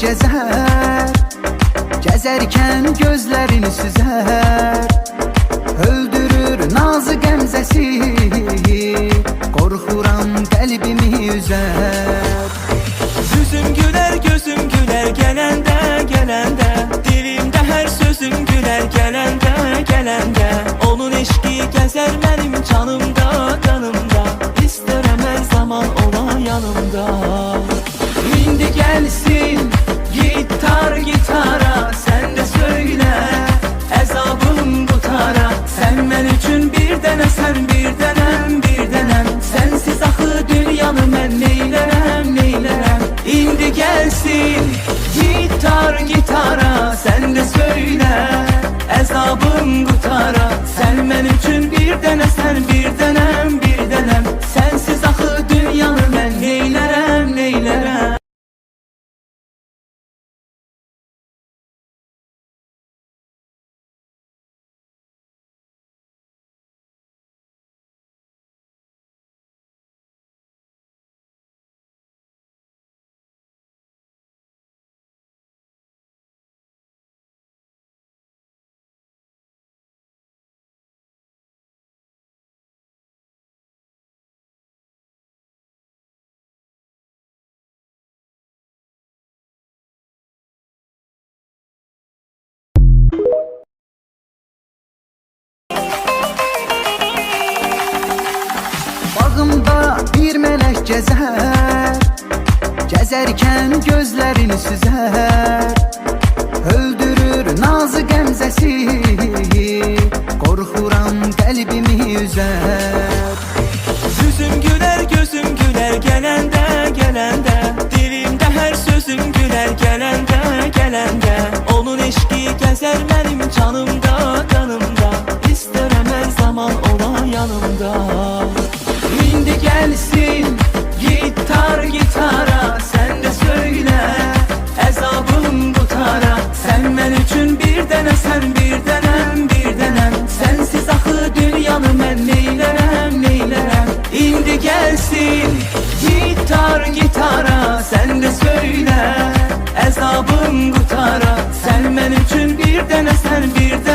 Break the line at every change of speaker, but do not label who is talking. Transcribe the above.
gezer. Gezerken gözlerini süzer. Öldürür nazı gəmzəsi Qorxuram qəlbimi üzer.
Yüzüm güler gözüm güler gelende gelende Dilimde her sözüm güler gelende gelende Onun eşki gezer benim canımda üçün
gezer. Gezerken gözlerini süzer. Öldürür nazı gəmzəsi Qorxuram qəlbimi üzer
Yüzüm güler gözüm güler gelende gelende Dilimde her sözüm güler gelende gelende Onun eşki gezer benim canımda dənəm, bir dənəm, bir dənəm Sənsiz
axı dünyanı mən neylərəm, neylərəm İndi gitar gitara Sən də söylə
əzabım qutara Sən mən üçün bir dənəsən, bir